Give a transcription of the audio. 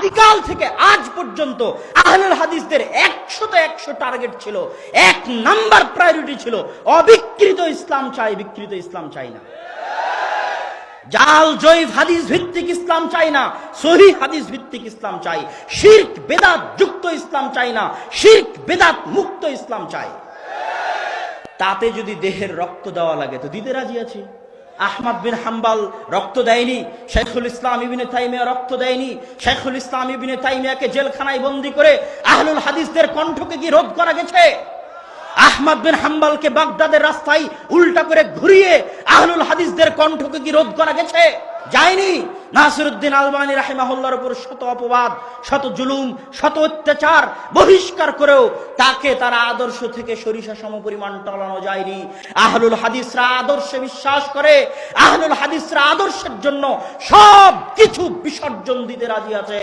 আদিকাল থেকে আজ পর্যন্ত আহলুল হাদিসদের একশোতে একশো টার্গেট ছিল। এক নাম্বার প্রায়োরিটি ছিল, অবিকৃত ইসলাম চাই, বিকৃত ইসলাম চাই না। জাল জৈব হাদিস ভিত্তিক ইসলাম চাই না, সহি হাদিস ভিত্তিক ইসলাম চাই। শির্ক, বেদাত যুক্ত ইসলাম চাই না, শির্ক, বেদাত মুক্ত ইসলাম চাই। তাতে যদি দেহের রক্ত দেওয়া লাগে, তো দিতে রাজি আছি। আহমদ বিন হাম্বাল রক্ত দেয়নি, শেখুল ইসলাম ইবিনে তাইমিয়া রক্ত দেয়নি, শেখুল ইসলাম ইবিনে তাইমিয়াকে জেলখানায় বন্দি করে আহলুল হাদিসদের কণ্ঠকে কি রোধ করা গেছে? আহমদ বিন হাম্বালকে বাগদাদের রাস্তায় উল্টা করে ঘুরিয়ে আহলুল হাদিসদের কণ্ঠকে কি রোধ করা গেছে? যায়নি। নাসিরুদ্দিন আলবানী রাহিমাহুল্লার উপর শত অপবাদ, শত জুলুম, শত অত্যাচার বহিষ্কার করেও তাকে তারা আদর্শ থেকে সরিষা সম পরিমাণ টলানো যায়নি। আহলুল হাদিসরা আদর্শে বিশ্বাস করে, আহলুল হাদিসরা আদর্শের জন্য সব কিছু বিসর্জন দিতে রাজি আছে।